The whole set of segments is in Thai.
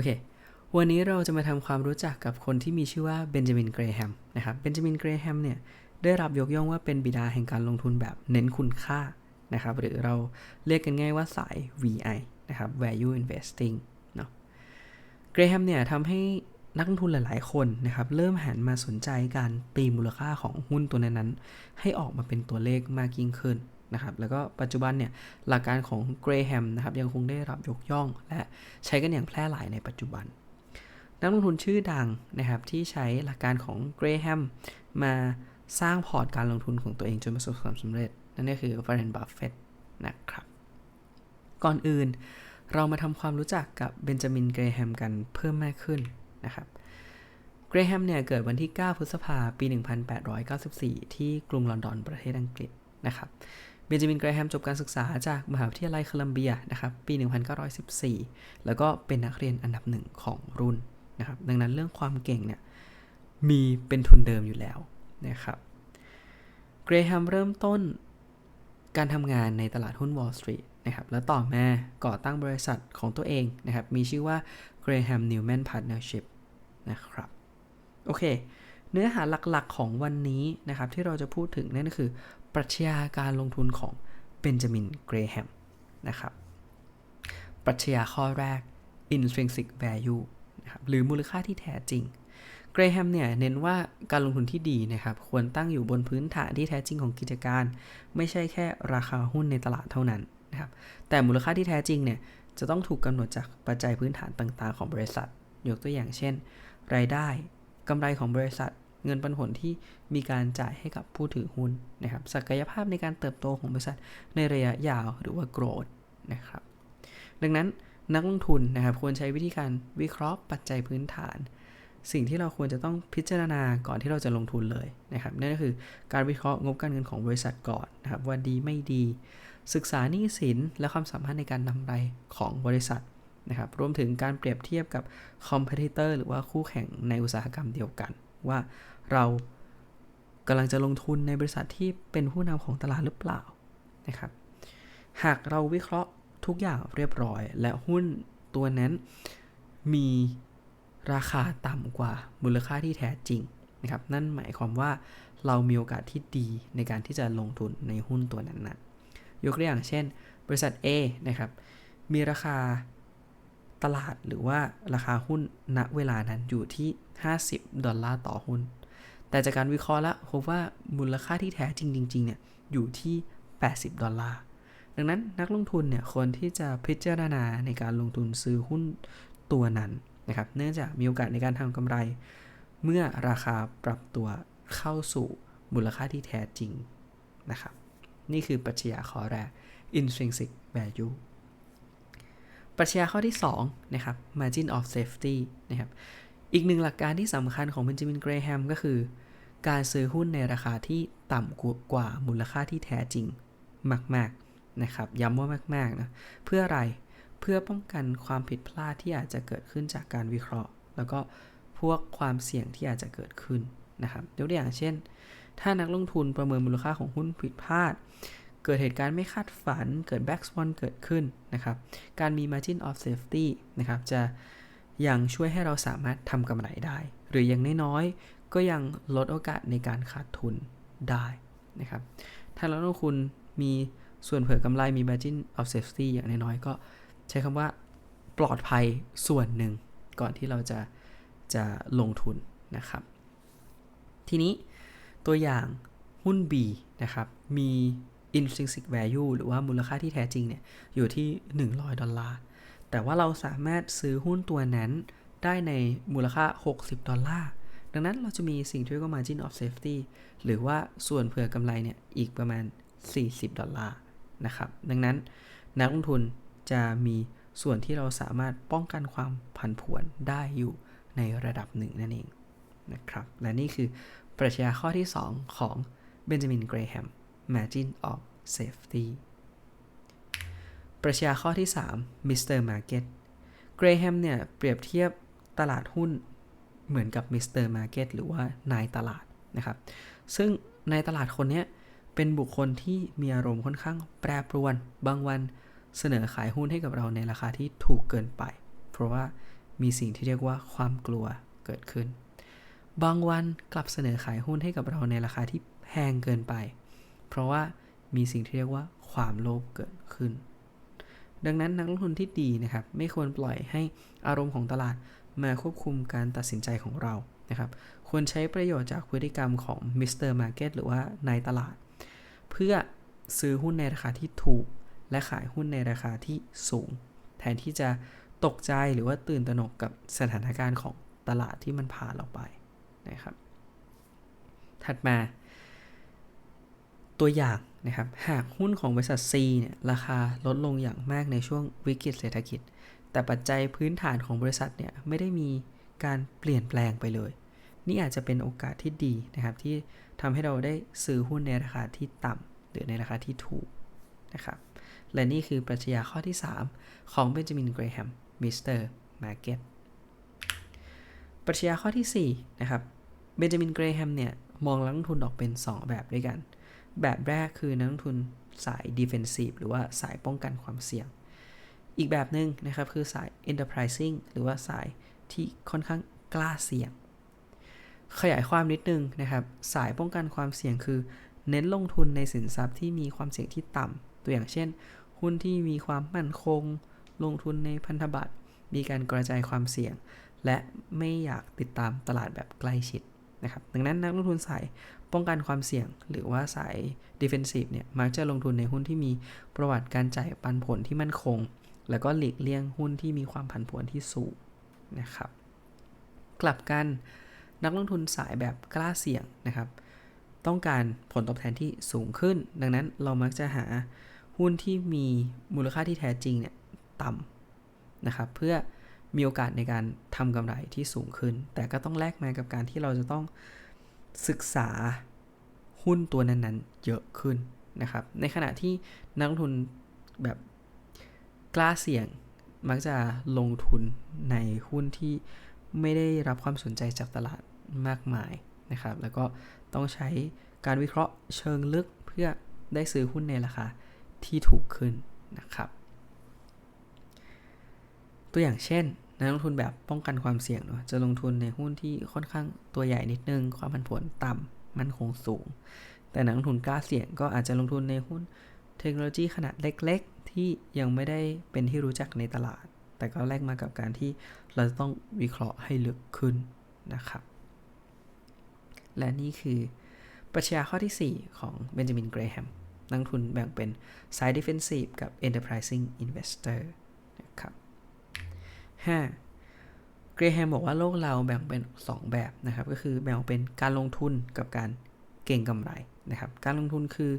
โอเค วันนี้เราจะมาทำความรู้จักกับคนที่มีชื่อว่าเบนจามินเกรแฮมนะครับ เบนจามินเกรแฮมเนี่ยได้รับยกย่องว่าเป็นบิดาแห่งการลงทุนแบบเน้นคุณค่านะครับ หรือเราเรียกกันง่ายว่าสาย VI นะครับ Value Investing เนาะเกรแฮมเนี่ยทำให้นักลงทุนหลาย ๆ คนนะครับ เริ่มหันมาสนใจการตีมูลค่าของหุ้นตัวนั้นๆให้ออกมาเป็นตัวเลขมากยิ่งขึ้น นะครับ แล้วก็ปัจจุบันเนี่ยหลักการของเกรแฮมนะครับยังคงได้รับยกย่อง และใช้กันอย่างแพร่หลายในปัจจุบัน นักลงทุนชื่อดังนะครับที่ใช้หลักการของเกรแฮมมาสร้างพอร์ตการลงทุนของตัวเองจนประสบความสำเร็จ นั่นก็คือวอร์เรนบัฟเฟตนะครับ ก่อนอื่นเรามาทำความรู้จักกับเบนจามินเกรแฮมกันเพิ่มมากขึ้นนะครับเกรแฮมเนี่ยเกิดวันที่ 9 พฤษภาปี 1894 ที่กรุงลอนดอนประเทศอังกฤษนะครับ เบนจามินเกรแฮมจบการศึกษาจากมหาวิทยาลัยโคลัมเบียนะครับปี 1914 แล้วก็เป็นนักเรียนอันดับหนึ่งของรุ่นนะครับดังนั้นเรื่องความเก่งเนี่ยมีเป็นทุนเดิมอยู่แล้วนะครับเกรแฮมเริ่มต้นการทำงานในตลาดหุ้น Wall Street นะครับแล้วต่อมาก่อตั้งบริษัทของตัวเองนะครับมีชื่อว่า Graham Newman Partnership นะครับโอเค เนื้อหาหลักๆของวันนี้นะครับที่เราจะพูดถึงนั่นก็คือ ปรัชญาการลงทุนของเบนจามินเกรแฮมนะครับปรัชญาข้อแรก intrinsic value นะครับหรือมูลค่าที่แท้จริงเกรแฮมเนี่ยเน้นว่าการลงทุนที่ดีนะครับควรตั้งอยู่บนพื้นฐานที่แท้จริงของกิจการ ไม่ใช่แค่ราคาหุ้นในตลาดเท่านั้นนะครับแต่มูลค่าที่แท้จริงเนี่ยจะต้องถูกกำหนดจากปัจจัยพื้นฐานต่างๆ ของบริษัท ยกตัวอย่างเช่น รายได้กำไรของบริษัท เงินปันผลที่มีการจ่ายให้กับผู้ถือหุ้นนะครับ ศักยภาพในการเติบโตของบริษัทในระยะยาวหรือว่า growth นะครับ ดังนั้นนักลงทุนนะครับควรใช้วิธีการวิเคราะห์ปัจจัยพื้นฐาน สิ่งที่เราควรจะต้องพิจารณาก่อนที่เราจะลงทุนเลยนะครับนั่นก็คือการวิเคราะห์งบการเงินของบริษัทก่อนนะครับว่าดีไม่ดี ศึกษาหนี้สินและความสามารถในการนำไรของบริษัทนะครับรวมถึงการเปรียบเทียบกับคอมเพติเตอร์หรือว่าคู่แข่งในอุตสาหกรรมเดียวกัน ว่า เรากำลังจะลงทุนในบริษัทที่เป็นผู้นำของตลาดหรือเปล่านะครับ หากเราวิเคราะห์ทุกอย่างเรียบร้อย และหุ้นตัวนั้นมีราคาต่ำกว่ามูลค่าที่แท้จริงนะครับ นั่นหมายความว่าเรามีโอกาสที่ดีในการที่จะลงทุนในหุ้นตัวนั้นนะยกตัวอย่างเช่น บริษัท A นะครับ มีราคาตลาดหรือว่าราคาหุ้นณเวลานั้นอยู่ที่ 50 ดอลลาร์ต่อหุ้น แต่จากการวิเคราะห์แล้วพบว่ามูลค่าที่แท้จริงจริงๆเนี่ยอยู่ที่ 80 ดอลลาร์ ดังนั้นนักลงทุนเนี่ยควรที่จะพิจารณาในการลงทุนซื้อหุ้นตัวนั้นนะครับ เนื่องจากมีโอกาสในการทำกำไร เมื่อราคาปรับตัวเข้าสู่มูลค่าที่แท้จริงนะครับ นี่คือปรัชญาข้อแรก intrinsic value ปรัชญาข้อที่2นะครับ margin of safety นะครับ อีกหนึ่งหลักการที่สำคัญของเบนจามินเกรแฮมก็คือ การซื้อหุ้นในราคาที่ต่ำกว่ามูลค่าที่แท้จริงมาก ๆ นะครับ ย้ำว่ามาก ๆ นะ เพื่ออะไรเพื่อป้องกันความผิดพลาดที่อาจจะเกิดขึ้นจากการวิเคราะห์ แล้วก็พวกความเสี่ยงที่อาจจะเกิดขึ้นนะครับยกตัวอย่างเช่น ถ้านักลงทุนประเมินมูลค่าของหุ้นผิดพลาด เกิดเหตุการณ์ไม่คาดฝัน เกิด black swan เกิดขึ้นนะครับ การมี margin of safety นะครับ จะ ยังช่วยให้เราสามารถทำกำไรได้ หรืออย่างน้อยๆก็ยังลดโอกาสในการขาดทุนได้นะครับถ้าเราลงทุนมีส่วนเผื่อกำไรมี margin of safety อย่างน้อยๆก็ใช้คำว่าปลอดภัยส่วนหนึ่งก่อนที่เราจะจะลงทุนนะครับ ทีนี้ตัวอย่างหุ้น B นะครับ มี intrinsic value หรือว่ามูลค่าที่แท้จริงเนี่ยอยู่ที่ 100 ดอลลาร์ แต่ว่าเราสามารถซื้อหุ้นตัวนั้นได้ในมูลค่า 60 ดอลลาร์ ดังนั้นเราจะมีสิ่งที่เรียกว่า margin of safety หรือว่าส่วนเผื่อกำไรเนี่ยอีกประมาณ 40 ดอลลาร์นะครับ ดังนั้นนักลงทุนจะมีส่วนที่เราสามารถป้องกันความผันผวนได้อยู่ในระดับหนึ่งนั่นเองนะครับ และนี่คือปรัชญาข้อที่ 2 ของเบนจามินเกรแฮม margin of safety ปรัชญาข้อที่3 Mr. Market เกรแฮมเนี่ยเปรียบเทียบตลาดหุ้นเหมือนกับ Mr. Market หรือว่านายตลาดนะครับ ซึ่งนายตลาดคนนี้เป็นบุคคลที่มีอารมณ์ค่อนข้างแปรปรวน บางวันเสนอขายหุ้นให้กับเราในราคาที่ถูกเกินไป เพราะว่ามีสิ่งที่เรียกว่าความกลัวเกิดขึ้น บางวันกลับเสนอขายหุ้นให้กับเราในราคาที่แพงเกินไป เพราะว่ามีสิ่งที่เรียกว่าความโลภเกิดขึ้น ดังนั้นนักลงทุนที่ดีนะครับไม่ควรปล่อยให้อารมณ์ของตลาดมาควบคุมการตัดสินใจของเรานะครับควรใช้ประโยชน์จากพฤติกรรมของมิสเตอร์มาร์เก็ตหรือว่านายตลาด เพื่อซื้อหุ้นในราคาที่ถูก และขายหุ้นในราคาที่สูง แทนที่จะตกใจหรือว่าตื่นตระหนกกับสถานการณ์ของตลาดที่มันผ่านเราไปนะครับ ถัดมา ตัวอย่าง นะครับหากหุ้นของบริษัท C เนี่ยราคาลดลงอย่างมากในช่วงวิกฤตเศรษฐกิจ แต่ปัจจัยพื้นฐานของบริษัทเนี่ยไม่ได้มีการเปลี่ยนแปลงไปเลย นี่อาจจะเป็นโอกาสที่ดีนะครับที่ทำให้เราได้ซื้อหุ้นในราคาที่ต่ำหรือในราคาที่ถูกนะครับและนี่คือปรัชญาข้อที่ 3 ของเบนจามินเกรแฮมมิสเตอร์มาร์เก็ตปรัชญาข้อที่4นะครับเบนจามินเกรแฮมเนี่ยมองนักลงทุนออกเป็น 2 แบบด้วยกัน แบบแรกคือนักลงทุนสาย defensive หรือว่าสายป้องกันความเสี่ยง อีกแบบหนึ่งนะครับคือสาย enterprising หรือว่าสายที่ค่อนข้างกล้าเสี่ยง ขยายความนิดนึงนะครับ สายป้องกันความเสี่ยงคือ เน้นลงทุนในสินทรัพย์ที่มีความเสี่ยงที่ต่ำตัวอย่างเช่น หุ้นที่มีความมั่นคง ลงทุนในพันธบัตร มีการกระจายความเสี่ยง และไม่อยากติดตามตลาดแบบใกล้ชิดนะครับ ดังนั้นนักลงทุนสาย ป้องกันความเสี่ยง หรือว่าสาย defensive เนี่ยมักจะลงทุนในหุ้นที่มีประวัติการจ่ายปันผลที่มั่นคง แล้วก็หลีกเลี่ยงหุ้นที่มีความผันผวนที่สูงนะครับ กลับกันนักลงทุนสายแบบกล้าเสี่ยงนะครับ ต้องการผลตอบแทนที่สูงขึ้น ดังนั้นเรามักจะหาหุ้นที่มีมูลค่าที่แท้จริงเนี่ยต่ำนะครับ เพื่อมีโอกาสในการทำกำไรที่สูงขึ้น แต่ก็ต้องแลกมากับการที่เราจะต้อง ศึกษาหุ้นตัวนั้นๆ เยอะขึ้นนะครับ ในขณะที่นักลงทุนแบบกล้าเสี่ยงมักจะลงทุนในหุ้นที่ไม่ได้รับความสนใจจากตลาดมากมายนะครับ แล้วก็ต้องใช้การวิเคราะห์เชิงลึกเพื่อได้ซื้อหุ้นในราคาที่ถูกขึ้นนะครับ ตัวอย่างเช่น นักลงทุนแบบป้องกันความเสี่ยงเนาะจะลงทุนในหุ้นที่ค่อนข้างตัวใหญ่นิดนึง ความผันผวนต่ำมั่นคงสูง แต่นักลงทุนกล้าเสี่ยงก็อาจจะลงทุนในหุ้นเทคโนโลยีขนาดเล็ก ๆ ที่ยังไม่ได้เป็นที่รู้จักในตลาด แต่ก็แลกมากับการที่เราจะต้องวิเคราะห์ให้ลึกขึ้นนะครับ และนี่คือปรัชญาข้อที่ 4 ของเบนจามินเกรแฮมนักทุนแบ่งเป็น side defensive กับ enterprising investor นะครับ 5. เกรแฮมบอกว่าโลกเราแบ่งเป็น 2 แบบนะครับ ก็คือแบ่งเป็นการลงทุนกับการเก่งกำไรนะครับ การลงทุนคือ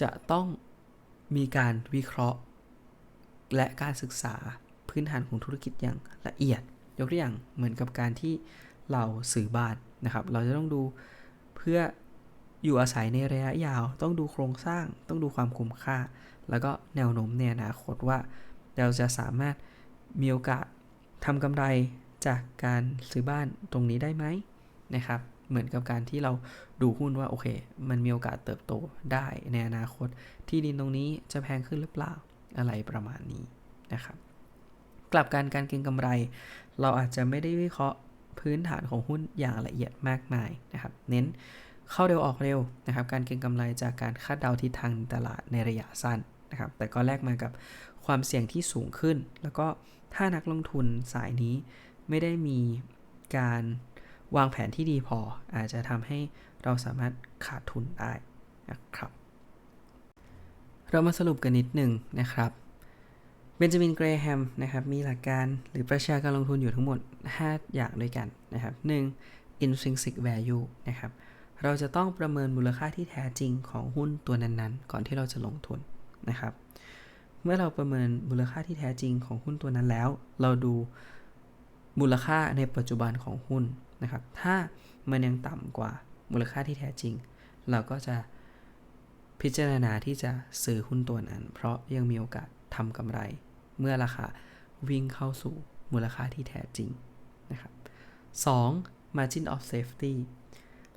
จะต้องมีการวิเคราะห์ และการศึกษาพื้นฐานของธุรกิจอย่างละเอียด ยกตัวอย่างเหมือนกับการที่เราซื้อบ้านนะครับ เราจะต้องดูเพื่ออยู่อาศัยในระยะยาว ต้องดูโครงสร้าง ต้องดูความคุ้มค่า แล้วก็แนวโน้มในอนาคตว่า เราจะสามารถมีโอกาส ทำกำไรจากการซื้อบ้านตรงนี้ได้ไหมนะครับ เหมือนกับการที่เราดูหุ้นว่าโอเค มันมีโอกาสเติบโตได้ในอนาคต ที่ดินตรงนี้จะแพงขึ้นหรือเปล่าอะไรประมาณนี้นะครับ กลับกันการเก็งกำไร เราอาจจะไม่ได้วิเคราะห์พื้นฐานของหุ้นอย่างละเอียดมากมายนะครับ เน้นเข้าเร็วออกเร็วนะครับ การเก็งกำไรจากการคาดเดาทิศทางตลาดในระยะสั้นนะครับ แต่ก็แลกมากับความเสี่ยงที่สูงขึ้น แล้วก็ ถ้านักลงทุนสายนี้ไม่ได้มีการวางแผนที่ดีพอ อาจจะทำให้เราสามารถขาดทุนได้นะครับ เรามาสรุปกันนิดหนึ่งนะครับเบนจามินเกรแฮมนะครับมีหลักการหรือประชาการลงทุนอยู่ทั้งหมด 5 อย่างด้วยกันนะครับ 1. intrinsic value นะครับเราจะต้องประเมินมูลค่าที่แท้จริงของหุ้นตัวนั้นๆ ก่อนที่เราจะลงทุนนะครับ เมื่อเราประเมินมูลค่าที่แท้จริงของหุ้นตัวนั้นแล้ว เราดูมูลค่าในปัจจุบันของหุ้นนะครับ ถ้ามันยังต่ำกว่ามูลค่าที่แท้จริง เราก็จะพิจารณาที่จะซื้อหุ้นตัวนั้น เพราะยังมีโอกาสทำกำไร เมื่อราคาวิ่งเข้าสู่มูลค่าที่แท้จริงนะครับ 2. margin of safety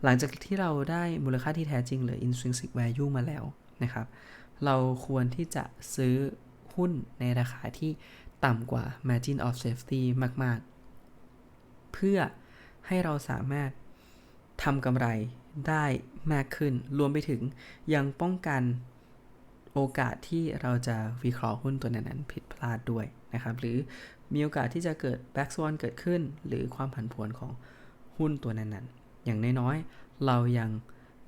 หลังจากที่เราได้มูลค่าที่แท้จริงหรือ intrinsic value มาแล้วนะครับ เราควรที่จะซื้อหุ้นในราคาที่ต่ำกว่า margin of safety มาก ๆ เพื่อให้เราสามารถทำกำไรได้มากขึ้น รวมไปถึงยังป้องกันโอกาสที่เราจะวิเคราะห์หุ้นตัวนั้นๆผิดพลาดด้วยนะครับ หรือมีโอกาสที่จะเกิดแบ็ก s ว a นเกิดขึ้น หรือความผันผวนของหุ้นตัวนั้นๆ อย่างน้อยๆ เรายัง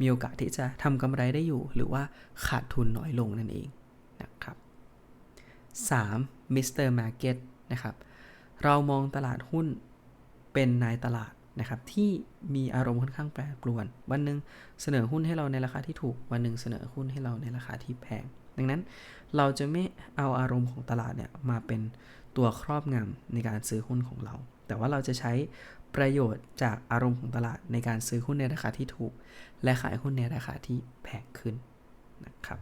มีโอกาสที่จะทำกำไรได้อยู่ หรือว่าขาดทุนน้อยลงนั่นเองนะครับ 3. Mr. Market นะครับ เรามองตลาดหุ้นเป็นนายตลาดนะครับที่มีอารมณ์ค่อนข้างแปรปรวน วันหนึ่งเสนอหุ้นให้เราในราคาที่ถูก วันหนึ่งเสนอหุ้นให้เราในราคาที่แพง ดังนั้นเราจะไม่เอาอารมณ์ของตลาดเนี่ยมาเป็นตัวครอบงำในการซื้อหุ้นของเรา แต่ว่าเราจะใช้ประโยชน์จากอารมณ์ของตลาดในการซื้อหุ้นในราคาที่ถูก และขายหุ้นในราคาที่แพงขึ้นนะครับ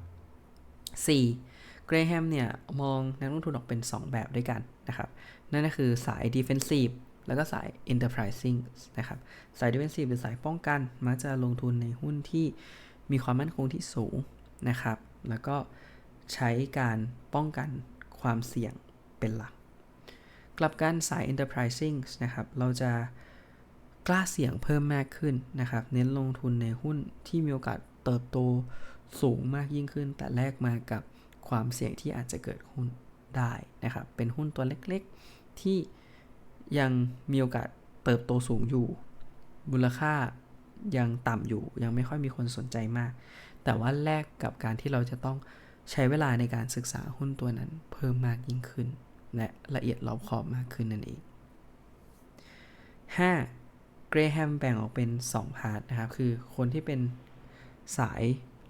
4. เกรแฮมเนี่ยมองนักลงทุนออกเป็น 2 แบบด้วยกันนะครับ นั่นก็คือสาย defensive แล้วก็สาย enterprising นะครับ สาย defensive หรือสายป้องกันมักจะลงทุนในหุ้นที่มีความมั่นคงที่สูงนะครับ แล้วก็ใช้การป้องกันความเสี่ยงเป็นหลัก กลับกันสาย enterprising นะครับ เราจะ กล้าเสี่ยงเพิ่มมากขึ้นนะครับ เน้นลงทุนในหุ้นที่มีโอกาสเติบโตสูงมากยิ่งขึ้น แต่แลกมากับความเสี่ยงที่อาจจะเกิดหุ้นได้นะครับ เป็นหุ้นตัวเล็กๆ ที่ยังมีโอกาสเติบโตสูงอยู่มูลค่ายังต่ำอยู่ ยังไม่ค่อยมีคนสนใจมาก แต่ว่าแลกกับการที่เราจะต้องใช้เวลาในการศึกษาหุ้นตัวนั้นเพิ่มมากยิ่งขึ้น และละเอียดรอบขอบมากขึ้นนั่นเอง 5. เกรแฮมแบ่งออกเป็น 2 พาร์ทนะครับ คือคนที่เป็นสาย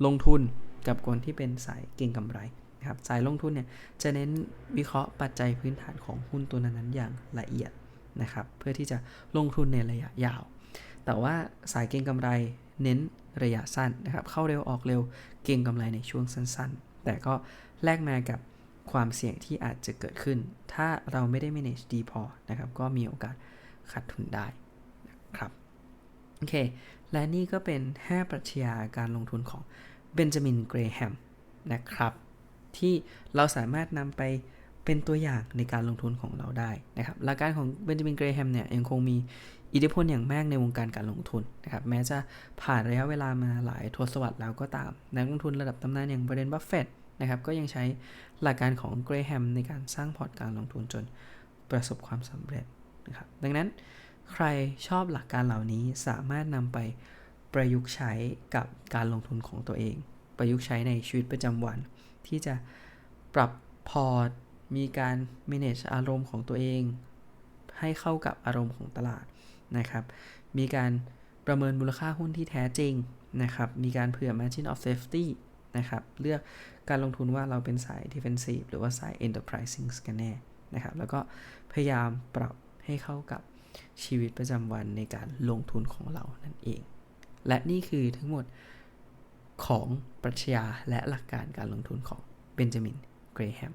ลงทุนกับคนที่เป็นสายเก็งกำไรนะครับ สายลงทุนเนี่ยจะเน้นวิเคราะห์ปัจจัยพื้นฐานของหุ้นตัวนั้นๆอย่างละเอียดนะครับ เพื่อที่จะลงทุนในระยะยาว แต่ว่าสายเก็งกำไรเน้นระยะสั้นนะครับ เข้าเร็วออกเร็วเก็งกำไรในช่วงสั้นๆ แต่ก็แลกมากับความเสี่ยงที่อาจจะเกิดขึ้น ถ้าเราไม่ได้ manage ดีพอนะครับ ก็มีโอกาสขาดทุนได้ ครับโอเค และนี่ก็เป็น 5 ปรัชญาการลงทุนของเบนจามินเกรแฮมนะครับ ที่เราสามารถนำไปเป็นตัวอย่างในการลงทุนของเราได้นะครับหลักการของเบนจามินเกรแฮมเนี่ยยังคงมีอิทธิพลอย่างมากในวงการการลงทุนนะครับแม้จะผ่านระยะเวลามาหลายทศวรรษแล้วก็ตาม นักลงทุนระดับตำนานอย่างบรเดนบัฟเฟตนะครับก็ยังใช้หลักการของเกรแฮมในการสร้างพอร์ตการลงทุนจนประสบความสำเร็จนะครับดังนั้น ใครชอบหลักการเหล่านี้สามารถนำไปประยุกต์ใช้กับการลงทุนของตัวเอง ประยุกต์ใช้ในชีวิตประจำวัน ที่จะปรับพอร์ต มีการ manage อารมณ์ของตัวเอง ให้เข้ากับอารมณ์ของตลาดนะครับ มีการประเมินมูลค่าหุ้นที่แท้จริงนะครับ มีการเผื่อ margin of safety นะครับ เลือกการลงทุนว่าเราเป็นสาย defensive หรือว่าสาย enterprising กันแน่นะครับ แล้วก็พยายามปรับให้เข้ากับ ชีวิตประจำวันในการลงทุนของเรานั่นเอง และนี่คือทั้งหมดของปรัชญาและหลักการการลงทุนของเบนจามิน เกรแฮม